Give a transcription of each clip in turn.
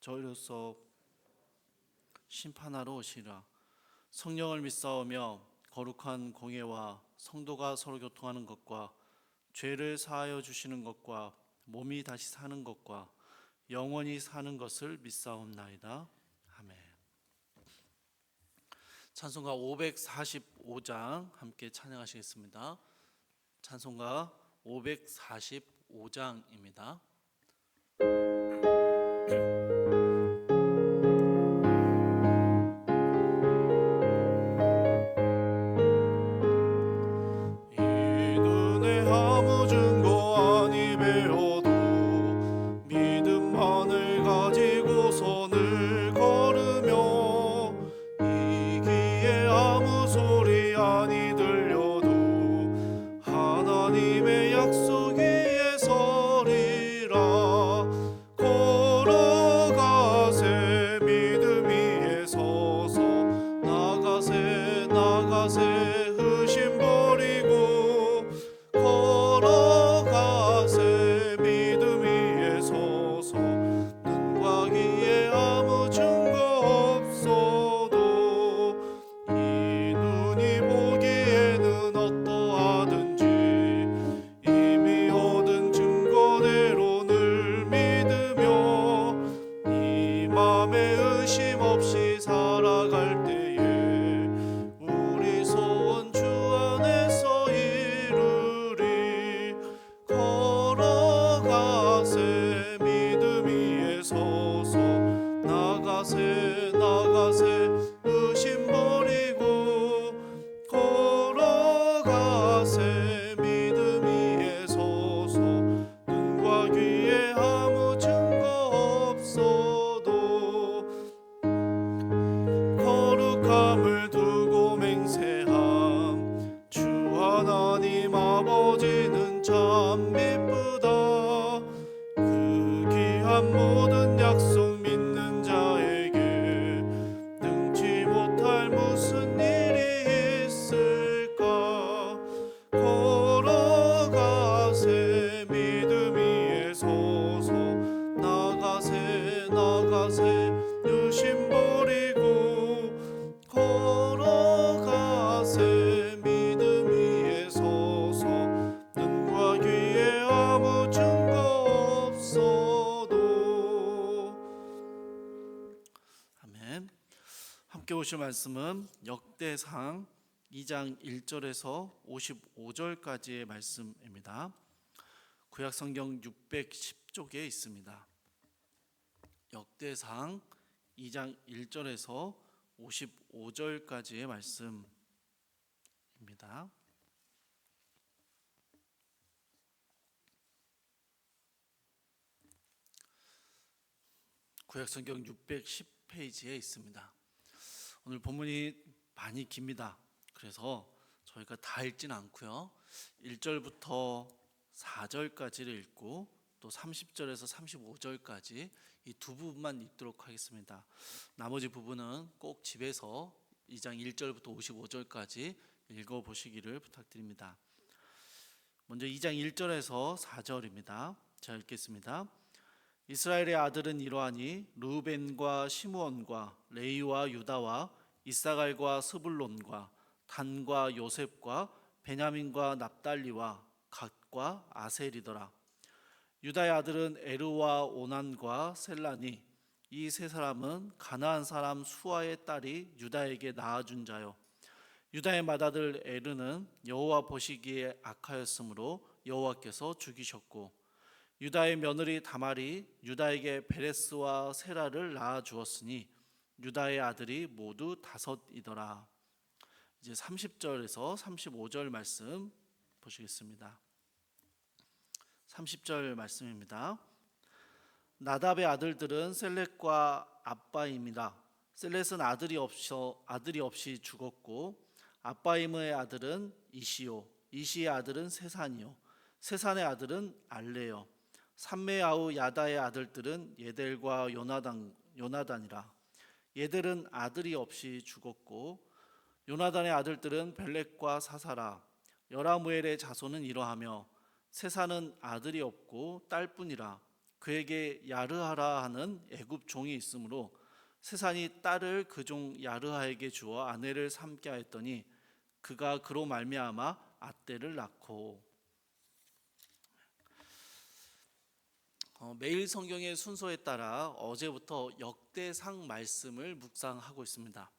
저희로서 심판하러 오시리라. 성령을 믿사오며 거룩한 공예와 성도가 서로 교통하는 것과 죄를 사하여 주시는 것과 몸이 다시 사는 것과 영원히 사는 것을 믿사옵나이다. 아멘. 찬송가 545장 함께 찬양하시겠습니다. 찬송가 545장입니다. 이 말씀은 역대상 2장 1절에서 55절까지의 말씀입니다. 구약 성경 610쪽에 있습니다. 역대상 2장 1절에서 55절까지의 말씀입니다. 구약 성경 610페이지에 있습니다. 오늘 본문이 많이 깁니다. 그래서 저희가 다 읽진 않고요. 1절부터 4절까지를 읽고 또 30절에서 35절까지 이 두 부분만 읽도록 하겠습니다. 나머지 부분은 꼭 집에서 2장 1절부터 55절까지 읽어 보시기를 부탁드립니다. 먼저 2장 1절에서 4절입니다. 제가 읽겠습니다. 이스라엘의 아들은 이러하니 루벤과 시므온과 레이와 유다와 이사갈과 스불론과 단과 요셉과 베냐민과 납달리와 갓과 아셀이더라. 유다의 아들은 에르와 오난과 셀라니 이 세 사람은 가나안 사람 수아의 딸이 유다에게 낳아준 자요. 유다의 맏아들 에르는 여호와 보시기에 악하였으므로 여호와께서 죽이셨고 유다의 며느리 다말이 유다에게 베레스와 세라를 낳아 주었으니 유다의 아들이 모두 다섯이더라. 이제 30절에서 35절 말씀 보시겠습니다. 30절 말씀입니다. 나답의 아들들은 셀렛과 아빠임이라 셀렛은 아들이 없어 아들이 없이 죽었고 아빠임의 아들은 이시오 이시의 아들은 세산이요 세산의 아들은 알레요 삼메아우 야다의 아들들은 예델과 요나단 요나단이라 예델은 아들이 없이 죽었고 요나단의 아들들은 벨렉과 사사라 여라무엘의 자손은 이러하며 세사는 아들이 없고 딸뿐이라 그에게 야르하라 하는 애굽 종이 있으므로 세산이 딸을 그 종 야르하에게 주어 아내를 삼게 하였더니 그가 그로 말미암아 아떼를 낳고 어, 매일 성경의 순서에 따라 어제부터 역대상 말씀을 묵상하고 있습니다.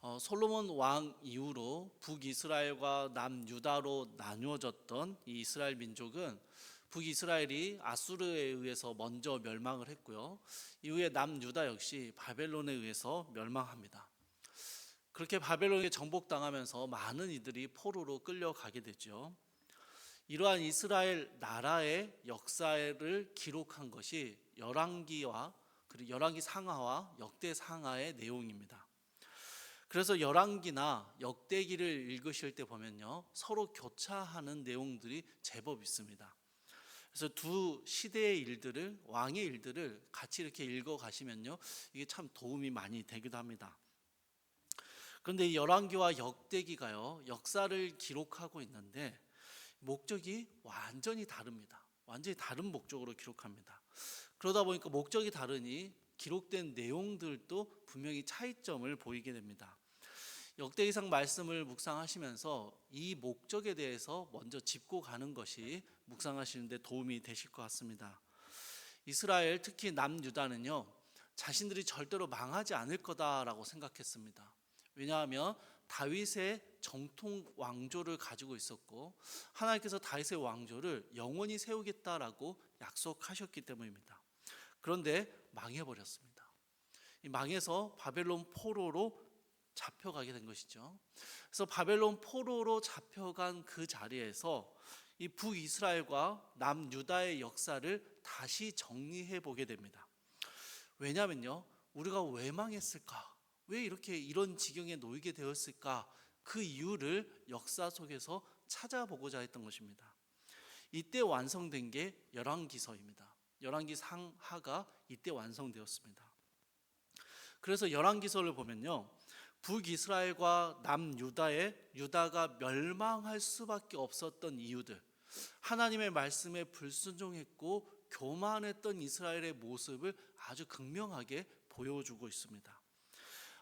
어, 솔로몬 왕 이후로 북이스라엘과 남유다로 나누어졌던 이 이스라엘 민족은 북이스라엘이 아수르에 의해서 먼저 멸망을 했고요. 이후에 남유다 역시 바벨론에 의해서 멸망합니다. 그렇게 바벨론에 정복당하면서 많은 이들이 포로로 끌려가게 되죠. 이러한 이스라엘 나라의 역사를 기록한 것이 열왕기와 그리고 열왕기 상하와 역대 상하의 내용입니다. 그래서 열왕기나 역대기를 읽으실 때 보면요 서로 교차하는 내용들이 제법 있습니다. 그래서 두 시대의 일들을 왕의 일들을 같이 이렇게 읽어 가시면요 이게 참 도움이 많이 되기도 합니다. 그런데 이 열왕기와 역대기가요 역사를 기록하고 있는데 목적이 완전히 다릅니다. 완전히 다른 목적으로 기록합니다. 그러다 보니까 목적이 다르니 기록된 내용들도 분명히 차이점을 보이게 됩니다. 역대기상 말씀을 묵상하시면서 이 목적에 대해서 먼저 짚고 가는 것이 묵상하시는데 도움이 되실 것 같습니다. 이스라엘 특히 남유다는요 자신들이 절대로 망하지 않을 거다라고 생각했습니다. 왜냐하면 다윗의 정통 왕조를 가지고 있었고 하나님께서 다윗의 왕조를 영원히 세우겠다라고 약속하셨기 때문입니다. 그런데 망해버렸습니다. 망해서 바벨론 포로로 잡혀가게 된 것이죠. 그래서 바벨론 포로로 잡혀간 그 자리에서 이 북이스라엘과 남유다의 역사를 다시 정리해 보게 됩니다. 왜냐면요. 우리가 왜 망했을까? 왜 이렇게 이런 지경에 놓이게 되었을까? 그 이유를 역사 속에서 찾아보고자 했던 것입니다. 이때 완성된 게 열왕기서입니다. 열왕기 상하가 이때 완성되었습니다. 그래서 열왕기서를 보면요. 북이스라엘과 남유다의 유다가 멸망할 수밖에 없었던 이유들, 하나님의 말씀에 불순종했고 교만했던 이스라엘의 모습을 아주 극명하게 보여주고 있습니다.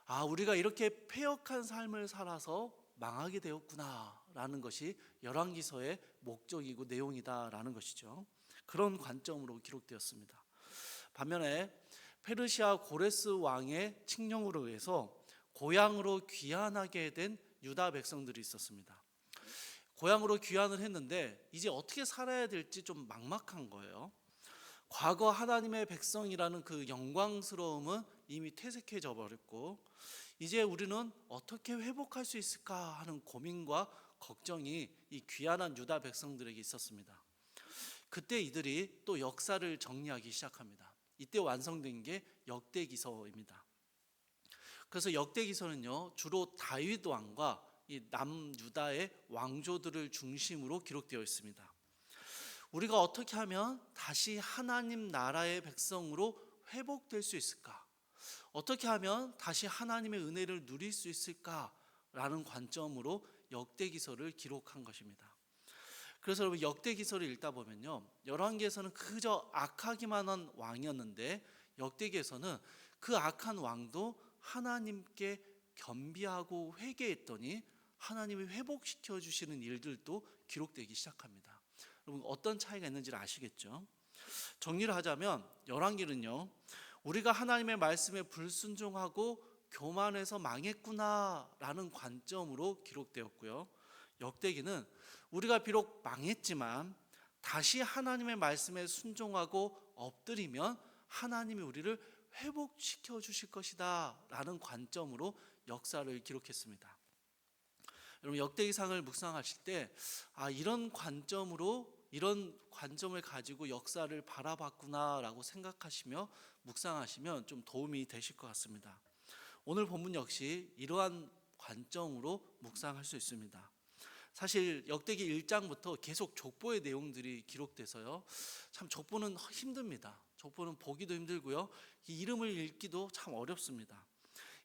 아, 우리가 이렇게 폐역한 삶을 살아서 망하게 되었구나라는 것이 열왕기서의 목적이고 내용이다라는 것이죠. 그런 관점으로 기록되었습니다. 반면에 페르시아 고레스 왕의 칙령으로 의해서 고향으로 귀환하게 된 유다 백성들이 있었습니다. 고향으로 귀환을 했는데 이제 어떻게 살아야 될지 좀 막막한 거예요. 과거 하나님의 백성이라는 그 영광스러움은 이미 퇴색해져 버렸고 이제 우리는 어떻게 회복할 수 있을까 하는 고민과 걱정이 이 귀한한 유다 백성들에게 있었습니다. 그때 이들이 또 역사를 정리하기 시작합니다. 이때 완성된 게 역대기서입니다. 그래서 역대기서는요 주로 다윗 왕과 이 남유다의 왕조들을 중심으로 기록되어 있습니다. 우리가 어떻게 하면 다시 하나님 나라의 백성으로 회복될 수 있을까? 어떻게 하면 다시 하나님의 은혜를 누릴 수 있을까라는 관점으로 역대기서를 기록한 것입니다. 그래서 여러분 역대기서를 읽다 보면요. 열왕기에서는 그저 악하기만 한 왕이었는데 역대기에서는 그 악한 왕도 하나님께 겸비하고 회개했더니 하나님이 회복시켜 주시는 일들도 기록되기 시작합니다. 여러분 어떤 차이가 있는지를 아시겠죠? 정리를 하자면 열왕기는요. 우리가 하나님의 말씀에 불순종하고 교만해서 망했구나라는 관점으로 기록되었고요. 역대기는 우리가 비록 망했지만 다시 하나님의 말씀에 순종하고 엎드리면 하나님이 우리를 회복시켜 주실 것이다라는 관점으로 역사를 기록했습니다. 여러분 역대기상을 묵상하실 때 아, 이런 관점으로 이런 관점을 가지고 역사를 바라봤구나라고 생각하시며 묵상하시면 좀 도움이 되실 것 같습니다. 오늘 본문 역시 이러한 관점으로 묵상할 수 있습니다. 사실 역대기 1장부터 계속 족보의 내용들이 기록돼서요. 참 족보는 힘듭니다. 족보는 보기도 힘들고요. 이 이름을 읽기도 참 어렵습니다.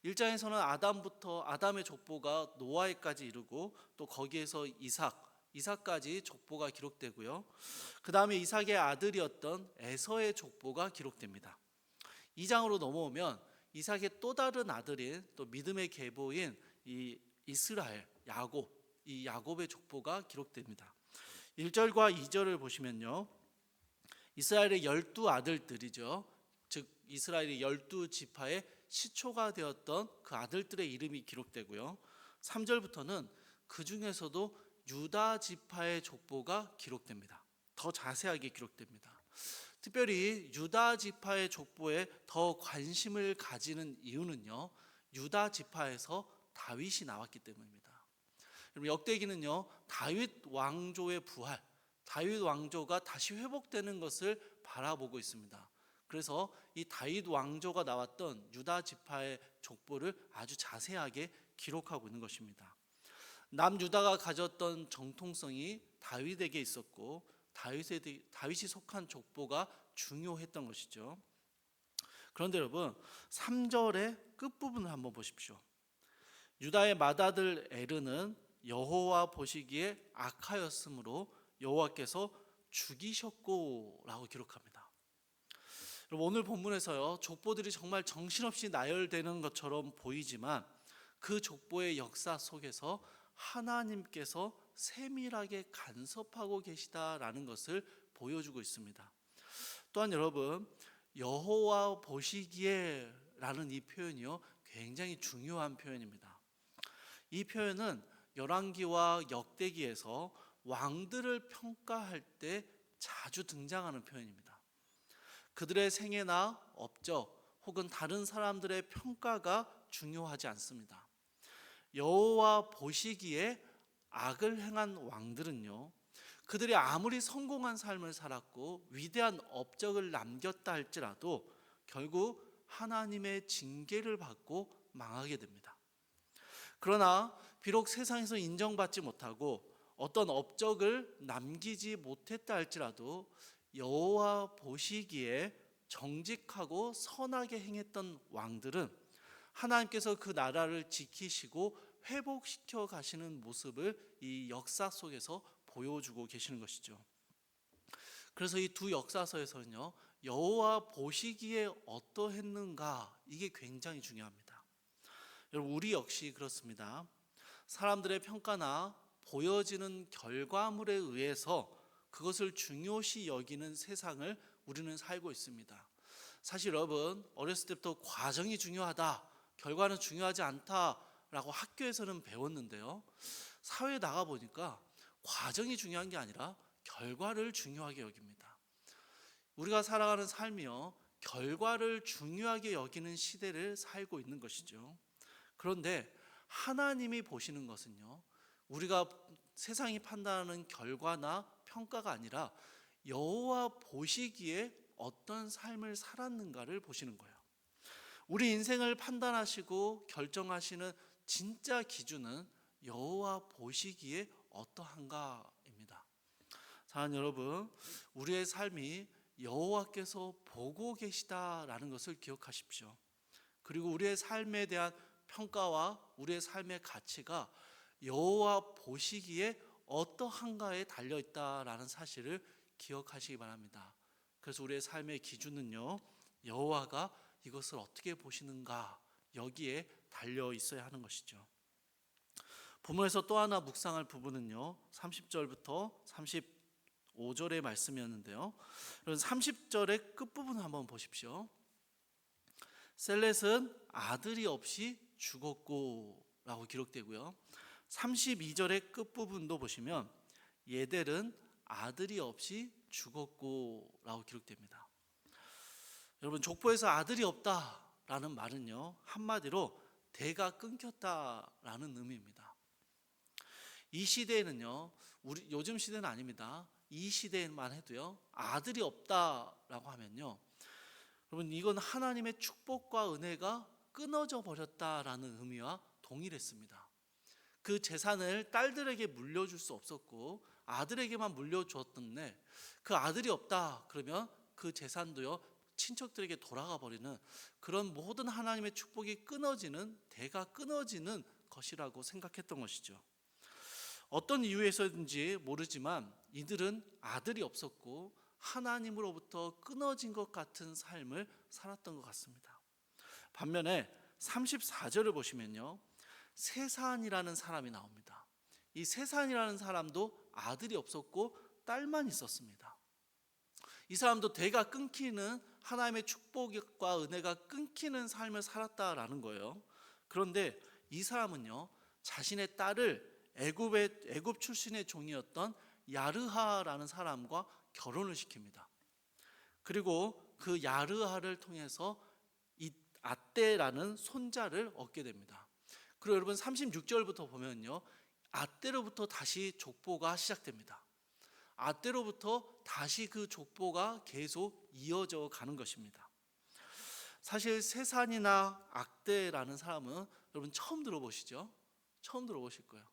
1장에서는 아담부터 아담의 족보가 노아에까지 이르고 또 거기에서 이삭, 이삭까지 족보가 기록되고요. 그 다음에 이삭의 아들이었던 에서의 족보가 기록됩니다. 2장으로 넘어오면 이삭의 또 다른 아들인 또 믿음의 계보인 이 이스라엘 야곱 이 야곱의 족보가 기록됩니다. 1절과 2절을 보시면요. 이스라엘의 열두 아들들이죠. 즉 이스라엘의 열두 지파의 시초가 되었던 그 아들들의 이름이 기록되고요. 3절부터는 그 중에서도 유다 지파의 족보가 기록됩니다. 더 자세하게 기록됩니다. 특별히 유다 지파의 족보에 더 관심을 가지는 이유는요. 유다 지파에서 다윗이 나왔기 때문입니다. 역대기는요. 다윗 왕조의 부활, 다윗 왕조가 다시 회복되는 것을 바라보고 있습니다. 그래서 이 다윗 왕조가 나왔던 유다 지파의 족보를 아주 자세하게 기록하고 있는 것입니다. 남유다가 가졌던 정통성이 다윗에게 있었고 다윗에 다윗이 속한 족보가 중요했던 것이죠. 그런데 여러분 3절의 끝부분을 한번 보십시오. 유다의 맏아들 에르는 여호와 보시기에 악하였으므로 여호와께서 죽이셨고라고 기록합니다. 오늘 본문에서요 족보들이 정말 정신없이 나열되는 것처럼 보이지만 그 족보의 역사 속에서 하나님께서 세밀하게 간섭하고 계시다라는 것을 보여주고 있습니다. 또한 여러분 여호와 보시기에라는 이 표현이요 굉장히 중요한 표현입니다. 이 표현은 열왕기와 역대기에서 왕들을 평가할 때 자주 등장하는 표현입니다. 그들의 생애나 업적 혹은 다른 사람들의 평가가 중요하지 않습니다. 여호와 보시기에 악을 행한 왕들은요. 그들이 아무리 성공한 삶을 살았고 위대한 업적을 남겼다 할지라도 결국 하나님의 징계를 받고 망하게 됩니다. 그러나 비록 세상에서 인정받지 못하고 어떤 업적을 남기지 못했다 할지라도 여호와 보시기에 정직하고 선하게 행했던 왕들은 하나님께서 그 나라를 지키시고 회복시켜 가시는 모습을 이 역사 속에서 보여주고 계시는 것이죠. 그래서 이 두 역사서에서는요 여호와 보시기에 어떠했는가 이게 굉장히 중요합니다. 여러분 우리 역시 그렇습니다. 사람들의 평가나 보여지는 결과물에 의해서 그것을 중요시 여기는 세상을 우리는 살고 있습니다. 사실 여러분 어렸을 때부터 과정이 중요하다, 결과는 중요하지 않다라고 학교에서는 배웠는데요. 사회에 나가 보니까 과정이 중요한 게 아니라 결과를 중요하게 여깁니다. 우리가 살아가는 삶이요 결과를 중요하게 여기는 시대를 살고 있는 것이죠. 그런데 하나님이 보시는 것은요 우리가 세상이 판단하는 결과나 평가가 아니라 여호와 보시기에 어떤 삶을 살았는가를 보시는 거예요. 우리 인생을 판단하시고 결정하시는 진짜 기준은 여호와 보시기에 어떠한가입니다. 사랑 여러분, 우리의 삶이 여호와께서 보고 계시다라는 것을 기억하십시오. 그리고 우리의 삶에 대한 평가와 우리의 삶의 가치가 여호와 보시기에 어떠한가에 달려 있다라는 사실을 기억하시기 바랍니다. 그래서 우리의 삶의 기준은요. 여호와가 이것을 어떻게 보시는가 여기에 달려 있어야 하는 것이죠. 본문에서 또 하나 묵상할 부분은요. 30절부터 35절의 말씀이었는데요. 30절의 끝부분 한번 보십시오. 셀렛은 아들이 없이 죽었고라고 기록되고요. 32절의 끝부분도 보시면 예델은 아들이 없이 죽었고라고 기록됩니다. 여러분 족보에서 아들이 없다라는 말은요 한마디로 대가 끊겼다라는 의미입니다. 이 시대에는요 우리 요즘 시대는 아닙니다. 이 시대에만 해도요 아들이 없다라고 하면요 여러분 이건 하나님의 축복과 은혜가 끊어져 버렸다라는 의미와 동일했습니다. 그 재산을 딸들에게 물려줄 수 없었고 아들에게만 물려주었던데 그 아들이 없다 그러면 그 재산도요 친척들에게 돌아가 버리는 그런 모든 하나님의 축복이 끊어지는 대가 끊어지는 것이라고 생각했던 것이죠. 어떤 이유에서든지 모르지만 이들은 아들이 없었고 하나님으로부터 끊어진 것 같은 삶을 살았던 것 같습니다. 반면에 34절을 보시면요. 세산이라는 사람이 나옵니다. 이 세산이라는 사람도 아들이 없었고 딸만 있었습니다. 이 사람도 대가 끊기는 하나님의 축복과 은혜가 끊기는 삶을 살았다라는 거예요. 그런데 이 사람은요. 자신의 딸을 애굽의 애굽 출신의 종이었던 야르하라는 사람과 결혼을 시킵니다. 그리고 그 야르하를 통해서 이 아떼라는 손자를 얻게 됩니다. 그리고 여러분 36절부터 보면요. 아떼로부터 다시 족보가 시작됩니다. 아떼로부터 다시 그 족보가 계속 이어져 가는 것입니다. 사실 세산이나 악대라는 사람은 여러분 처음 들어보시죠? 처음 들어보실 거예요.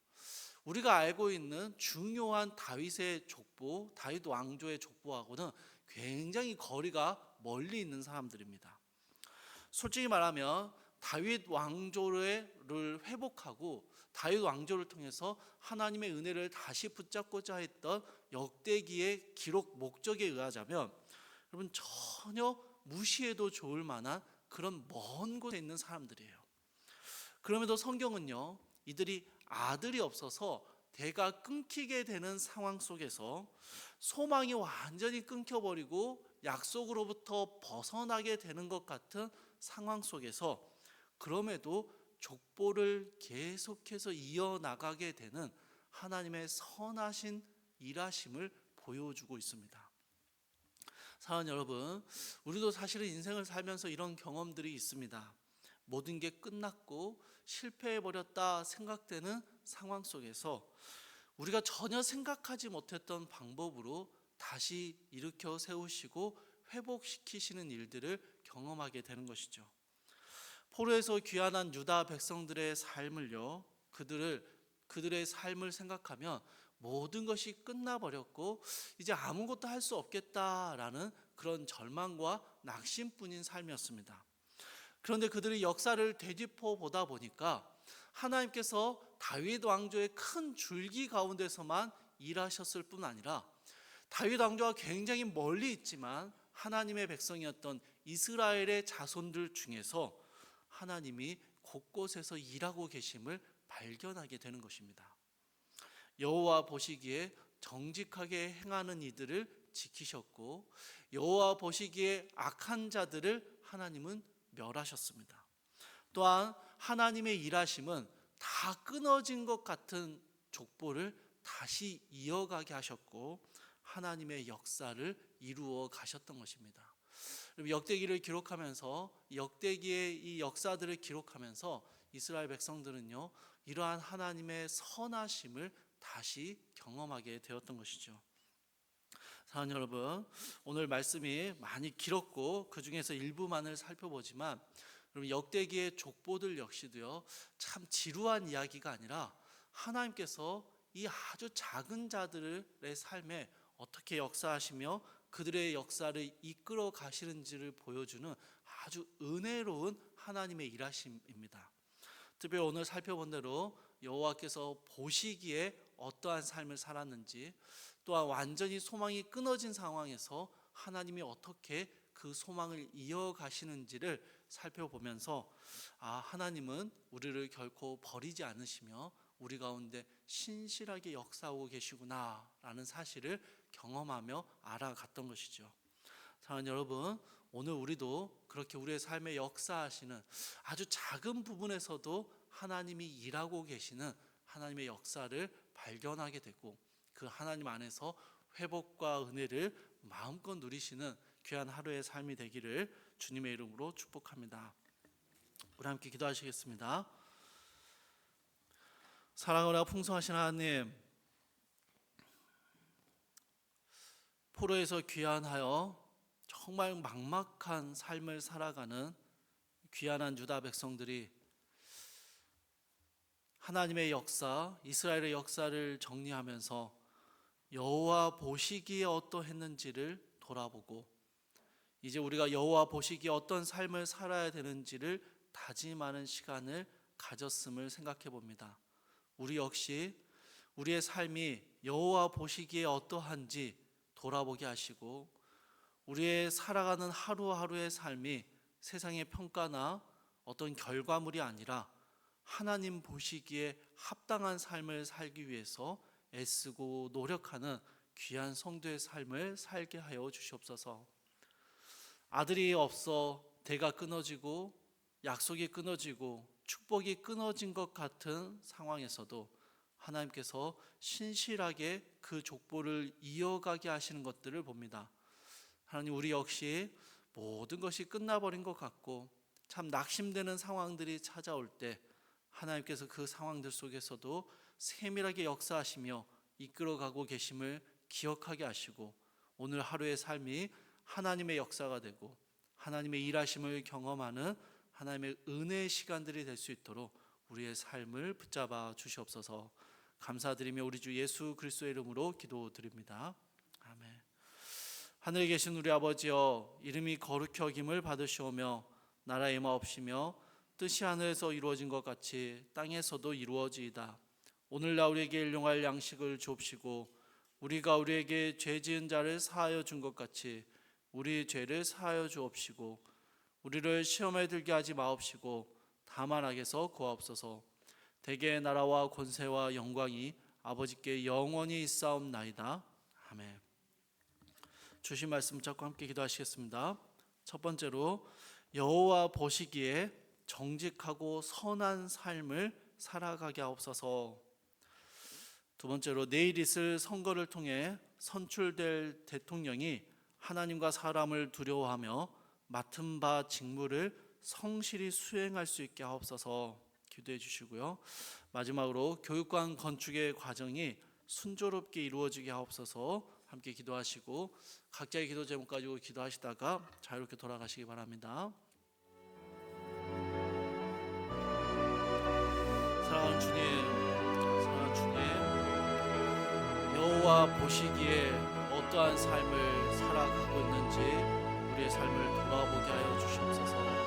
우리가 알고 있는 중요한 다윗의 족보, 다윗 왕조의 족보하고는 굉장히 거리가 멀리 있는 사람들입니다. 솔직히 말하면 다윗 왕조를 회복하고 다윗 왕조를 통해서 하나님의 은혜를 다시 붙잡고자 했던 역대기의 기록 목적에 의하자면 여러분 전혀 무시해도 좋을 만한 그런 먼 곳에 있는 사람들이에요. 그럼에도 성경은요, 이들이 아들이 없어서 대가 끊기게 되는 상황 속에서 소망이 완전히 끊겨버리고 약속으로부터 벗어나게 되는 것 같은 상황 속에서 그럼에도 족보를 계속해서 이어나가게 되는 하나님의 선하신 일하심을 보여주고 있습니다. 사랑 여러분, 우리도 사실은 인생을 살면서 이런 경험들이 있습니다. 모든 게 끝났고 실패해 버렸다 생각되는 상황 속에서 우리가 전혀 생각하지 못했던 방법으로 다시 일으켜 세우시고 회복시키시는 일들을 경험하게 되는 것이죠. 포로에서 귀환한 유다 백성들의 삶을요. 그들을 그들의 삶을 생각하면 모든 것이 끝나 버렸고 이제 아무것도 할 수 없겠다라는 그런 절망과 낙심뿐인 삶이었습니다. 그런데 그들의 역사를 되짚어 보다 보니까 하나님께서 다윗 왕조의 큰 줄기 가운데서만 일하셨을 뿐 아니라 다윗 왕조가 굉장히 멀리 있지만 하나님의 백성이었던 이스라엘의 자손들 중에서 하나님이 곳곳에서 일하고 계심을 발견하게 되는 것입니다. 여호와 보시기에 정직하게 행하는 이들을 지키셨고 여호와 보시기에 악한 자들을 하나님은 멸하셨습니다. 또한 하나님의 일하심은 다 끊어진 것 같은 족보를 다시 이어가게 하셨고 하나님의 역사를 이루어 가셨던 것입니다. 역대기를 기록하면서 역대기의 이 역사들을 기록하면서 이스라엘 백성들은요 이러한 하나님의 선하심을 다시 경험하게 되었던 것이죠. 사랑 여러분, 오늘 말씀이 많이 길었고 그 중에서 일부만을 살펴보지만 여러분 역대기의 족보들 역시도요 참 지루한 이야기가 아니라 하나님께서 이 아주 작은 자들의 삶에 어떻게 역사하시며 그들의 역사를 이끌어 가시는지를 보여주는 아주 은혜로운 하나님의 일하심입니다. 특별히 오늘 살펴본 대로 여호와께서 보시기에 어떠한 삶을 살았는지 또한 완전히 소망이 끊어진 상황에서 하나님이 어떻게 그 소망을 이어가시는지를 살펴보면서 아 하나님은 우리를 결코 버리지 않으시며 우리 가운데 신실하게 역사하고 계시구나라는 사실을 경험하며 알아갔던 것이죠. 사랑 여러분, 오늘 우리도 그렇게 우리의 삶에 역사하시는 아주 작은 부분에서도 하나님이 일하고 계시는 하나님의 역사를 발견하게 되고 그 하나님 안에서 회복과 은혜를 마음껏 누리시는 귀한 하루의 삶이 되기를 주님의 이름으로 축복합니다. 우리 함께 기도하시겠습니다. 사랑하고 풍성하신 하나님, 포로에서 귀환하여 정말 막막한 삶을 살아가는 귀환한 유다 백성들이 하나님의 역사, 이스라엘의 역사를 정리하면서 여호와 보시기에 어떠했는지를 돌아보고 이제 우리가 여호와 보시기에 어떤 삶을 살아야 되는지를 다짐하는 시간을 가졌음을 생각해 봅니다. 우리 역시 우리의 삶이 여호와 보시기에 어떠한지 돌아보게 하시고 우리의 살아가는 하루하루의 삶이 세상의 평가나 어떤 결과물이 아니라 하나님 보시기에 합당한 삶을 살기 위해서 애쓰고 노력하는 귀한 성도의 삶을 살게 하여 주시옵소서. 아들이 없어 대가 끊어지고 약속이 끊어지고 축복이 끊어진 것 같은 상황에서도 하나님께서 신실하게 그 족보를 이어가게 하시는 것들을 봅니다. 하나님 우리 역시 모든 것이 끝나버린 것 같고 참 낙심되는 상황들이 찾아올 때 하나님께서 그 상황들 속에서도 세밀하게 역사하시며 이끌어가고 계심을 기억하게 하시고 오늘 하루의 삶이 하나님의 역사가 되고 하나님의 일하심을 경험하는 하나님의 은혜의 시간들이 될 수 있도록 우리의 삶을 붙잡아 주시옵소서. 감사드리며 우리 주 예수 그리스도의 이름으로 기도드립니다. 아멘. 하늘에 계신 우리 아버지여 이름이 거룩히 여김을 받으시오며 나라의 마옵시며 뜻이 하늘에서 이루어진 것 같이 땅에서도 이루어지이다. 오늘날 우리에게 일용할 양식을 주옵시고 우리가 우리에게 죄 지은 자를 사하여 준 것 같이 우리 죄를 사하여 주옵시고 우리를 시험에 들게 하지 마옵시고 다만 악에서 구하옵소서. 대개의 나라와 권세와 영광이 아버지께 영원히 있사옵나이다. 아멘. 주신 말씀 잡고 함께 기도하시겠습니다. 첫 번째로 여호와 보시기에 정직하고 선한 삶을 살아가게 하옵소서. 두 번째로 내일 있을 선거를 통해 선출될 대통령이 하나님과 사람을 두려워하며 맡은 바 직무를 성실히 수행할 수 있게 하옵소서 기도해 주시고요. 마지막으로 교육관 건축의 과정이 순조롭게 이루어지게 하옵소서 함께 기도하시고 각자의 기도 제목 가지고 기도하시다가 자유롭게 돌아가시기 바랍니다. 사랑하는 주님, 사랑하는 주님, 여호와 보시기에 어떠한 삶을 살아가고 있는지 우리의 삶을 돌아보게 하여 주시옵소서.